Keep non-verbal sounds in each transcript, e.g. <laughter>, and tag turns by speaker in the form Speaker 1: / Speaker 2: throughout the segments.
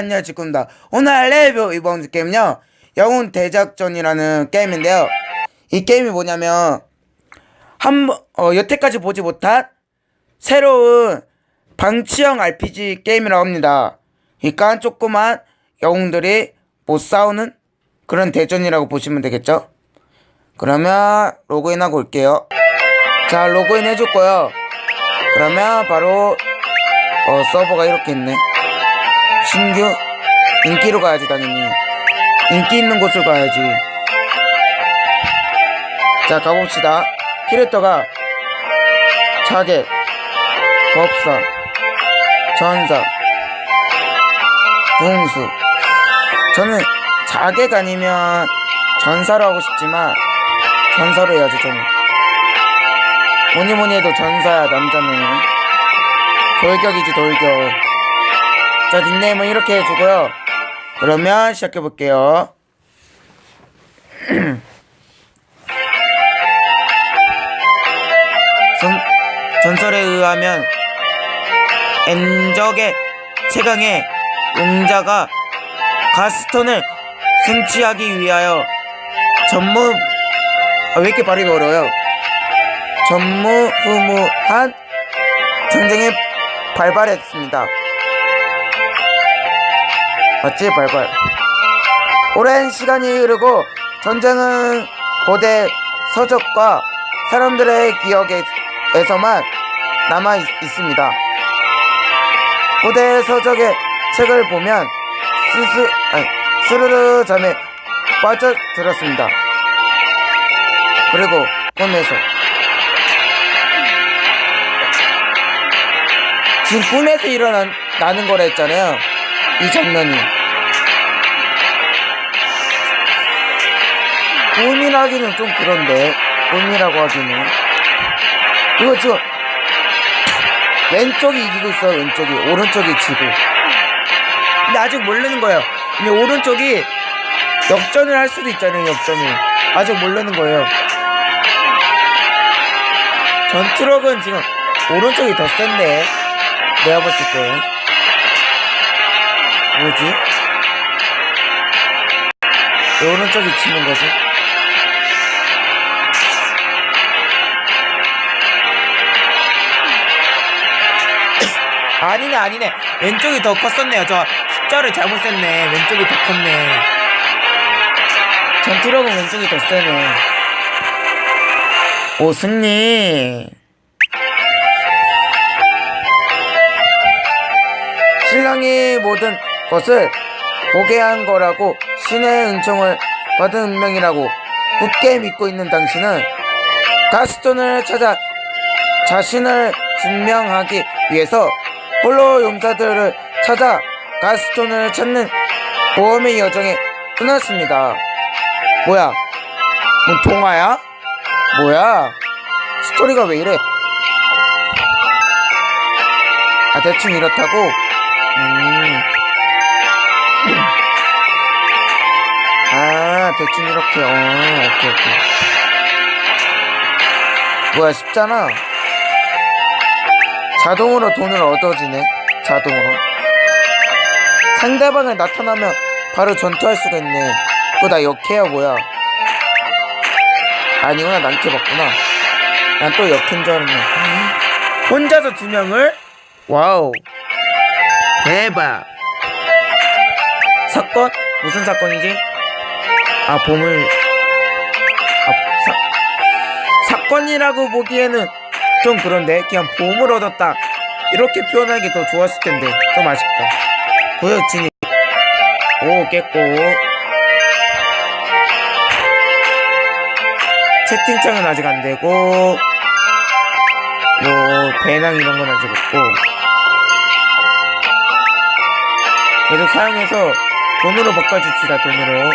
Speaker 1: 안녕하십니까 오늘 레뷰 이번 게임은요 영웅 대작전이라는 게임인데요. 이 게임이 뭐냐면 한 어, 여태까지 보지 못한 새로운 방치형 RPG 게임이라고 합니다. 그러니까 조그만 영웅들이 못 싸우는 그런 대전이라고 보시면 되겠죠? 그러면 로그인하고 올게요. 자 로그인 해줬고요. 그러면 바로 어 서버가 이렇게 있네 신규 인기로 가야지 당연히. 인기 있는 곳을 가야지. 자 가봅시다. 캐릭터가 자객 법사 전사 궁수. 저는 자객 아니면 전사로 하고 싶지만 전사로 해야지 저는. 뭐니뭐니 해도 전사야 남자는. 돌격이지 돌격 자 닉네임은 이렇게 해주고요. 그러면 시작해볼게요. <clears throat> 전, 전설에 의하면 엔적의 최강의 용자가 가스톤을 승치하기 위하여 전무 아, 왜 이렇게 발음이 어려워요? 전무후무한 전쟁에 발발했습니다 맞지 발발 오랜 시간이 흐르고 전쟁은 고대 서적과 사람들의 기억에서만 남아 있, 있습니다. 고대 서적의 책을 보면 스스 아니, 스르르 잠에 빠져들었습니다. 그리고 꿈에서 지금 꿈에서 일어나는 거라 했잖아요. 이 장면이. 꿈이라기는 좀 그런데 꿈이라고 하기는. 이거 지금 왼쪽이 이기고 있어요 왼쪽이. 오른쪽이 지고. 근데 아직 모르는 거예요. 근데 오른쪽이 역전을 할 수도 있잖아요 역전을. 아직 모르는 거예요. 전트럭은 지금 오른쪽이 더 센데 내가 봤을 때 뭐지? 왜 오른쪽이 치는 거지? <coughs> 아니네 아니네. 왼쪽이 더 컸었네요. 저 숫자를 잘못 셌네. 왼쪽이 더 컸네. 전투력은 왼쪽이 더 세네. 오 승리. 신랑이 모든 것을 보게 한 거라고 신의 은총을 받은 운명이라고 굳게 믿고 있는 당신은 가스톤을 찾아 자신을 증명하기 위해서 홀로 용사들을 찾아 가스톤을 찾는 모험의 여정에 떠났습니다. 뭐야? 뭔 동화야? 뭐야? 스토리가 왜 이래? 아 대충 이렇다고? 음. 아 대충 이렇게 어 오케이 오케이. 뭐야 쉽잖아. 자동으로 돈을 얻어지네 자동으로. 상대방을 나타나면 바로 전투할 수가 있네. 그거 나 역해야 뭐야. 아니구나 난캐 봤구나. 난 또 역해인 줄 알았네. 혼자서 두 명을? 와우. 대박 사건? 무슨 사건이지? 아 보물. 아 사, 사건이라고 보기에는 좀 그런데 그냥 보물 얻었다. 이렇게 표현하는 게 더 좋았을 텐데. 좀 아쉽다. 보여지니. 오 깼고. 채팅창은 아직 안 되고 뭐 배낭 이런 건 아직 없고. 계속 사용해서 돈으로 바꿔줍시다 돈으로.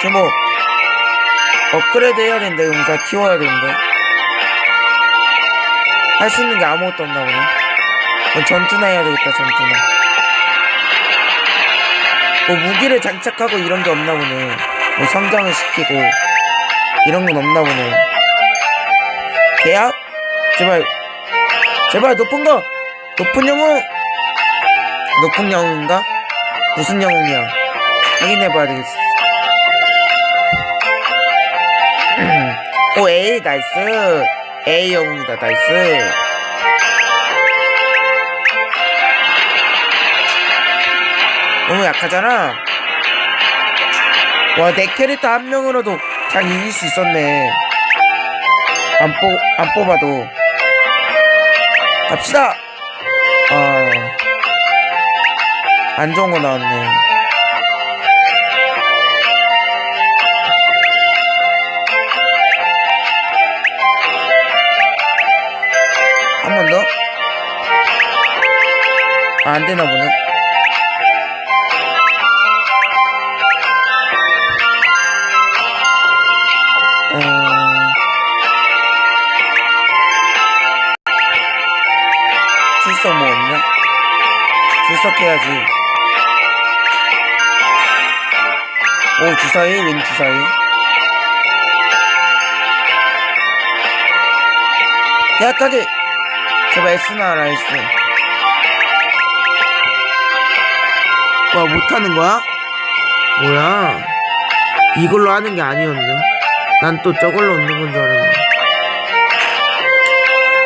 Speaker 1: 지금 뭐 업그레이드 해야 된다 용사 키워야 된다 할 수 있는 게 아무것도 없나 보네. 전투나 해야 되겠다 전투나. 뭐 무기를 장착하고 이런 게 없나 보네. 뭐 성장을 시키고 이런 건 없나 보네. 계약? 제발. 제발 높은 거! 높은 영웅 높은 영웅인가? 무슨 영웅이야? 확인해봐야 되겠어. <clears throat> 오 A 나이스 A 영웅이다 나이스. 너무 약하잖아. 와 내 캐릭터 한 명으로도 그냥 이길 수 있었네. 안 뽑, 안 뽑아도. 갑시다! 안 좋은 거 나왔네. 한 번 더? 아, 안 되나 보네. 음... 출석 뭐 없냐? 출석해야지. 오, 주사위? 웬 주사위? 대학가기! 제발 S 나와라, S. 와, 못하는 거야? 뭐야? 이걸로 하는 게 아니었네. 난 또 저걸로 얻는 건 줄 알았네.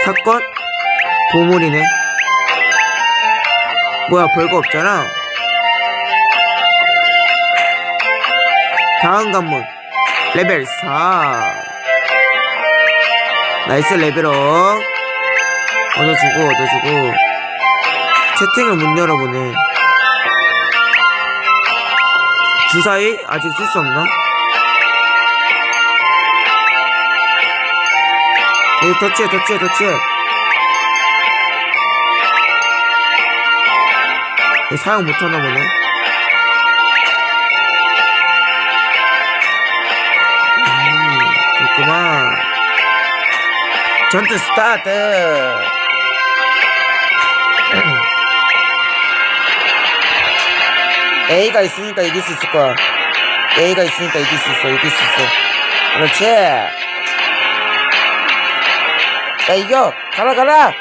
Speaker 1: 사건? 보물이네. 뭐야, 별거 없잖아. 다음 관문. 레벨 4. 나이스 레벨업. 얻어주고, 얻어주고. 채팅을 못 열어보네. 주사위? 아직 쓸 수 없나? 여기 터치해, 터치해, 터치해. 얘 사용 못하나 보네. 전투 스타트! A가 있으니까 이길 수 있을 거야. A가 있으니까 이길 수 있어, 이길 수 있어. 그렇지! 야, 이겨! 가라, 가라!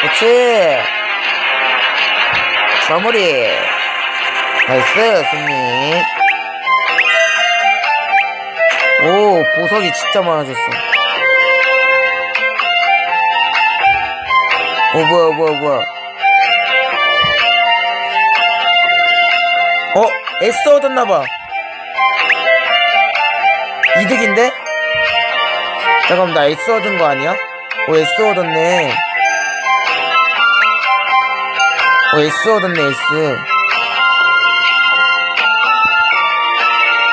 Speaker 1: 그렇지! 마무리! 나이스, 승리. 오, 보석이 진짜 많아졌어. 어, 뭐야, 뭐야, 뭐야. 어? S 얻었나봐. 이득인데? 잠깐만, 나 S 얻은 거 아니야? 오, S 얻었네. 오, S 얻었네, S.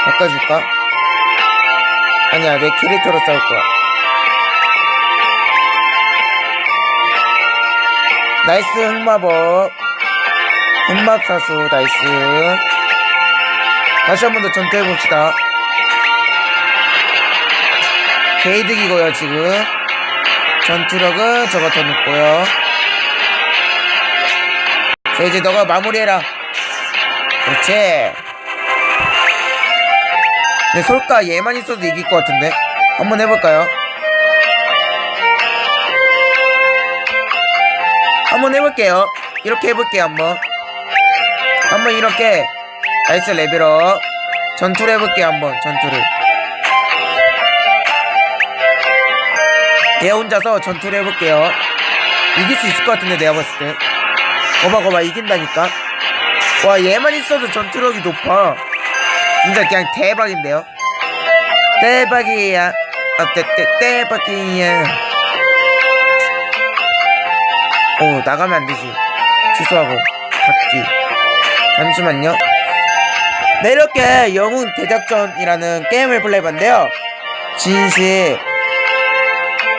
Speaker 1: 바꿔줄까? 아니야, 내 캐릭터로 싸울 거야. 나이스, 흑마법. 흑마사수, 나이스. 다시 한 번 더 전투해봅시다. 개이득이고요, 지금. 전투력은 저거 더 높고요. 자, 이제 너가 마무리해라. 그렇지. 근데 솔까 얘만 있어도 이길 것 같은데? 한번 해볼까요? 한번 해볼게요. 이렇게 해볼게요, 한번. 한번 이렇게. 나이스 레벨업. 전투를 해볼게요, 한번. 전투를. 얘 혼자서 전투를 해볼게요. 이길 수 있을 것 같은데, 내가 봤을 때. 거봐, 거봐, 이긴다니까. 와, 얘만 있어도 전투력이 높아. 진짜 그냥 대박인데요? 대박이야. 어때, 대, 대박이야. 오, 나가면 안 되지. 취소하고, 받기. 잠시만요. 네, 이렇게 영웅 대작전이라는 게임을 플레이봤는데요. 진실.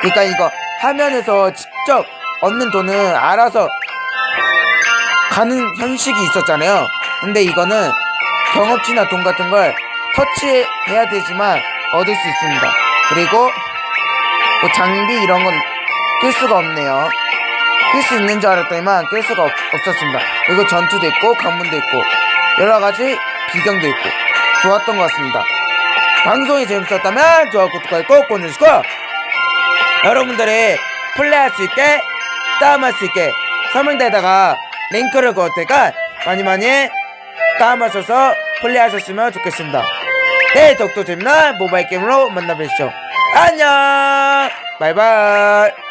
Speaker 1: 그러니까 이거 화면에서 직접 얻는 돈은 알아서 가는 현식이 있었잖아요. 근데 이거는 경험치나 돈 같은 걸 터치해야 되지만 얻을 수 있습니다. 그리고 뭐 장비 이런 건 끌 수가 없네요. 끌수 있는 줄 알았더니만 끌 수가 없, 없었습니다. 그리고 전투도 있고 강문도 있고 여러 가지 비경도 있고 좋았던 것 같습니다. 방송이 재밌었다면 좋아요, 구독하기 꼭꼭 누르시고 여러분들이 플레이할 수 있게 다운할 수 있게 설명대에다가 링크를 그을 테니까 많이 많이 다운받아서 플레이하셨으면 좋겠습니다. 네, 더욱더 재미난 모바일 게임으로 만나뵙시죠. 안녕! 바이바이!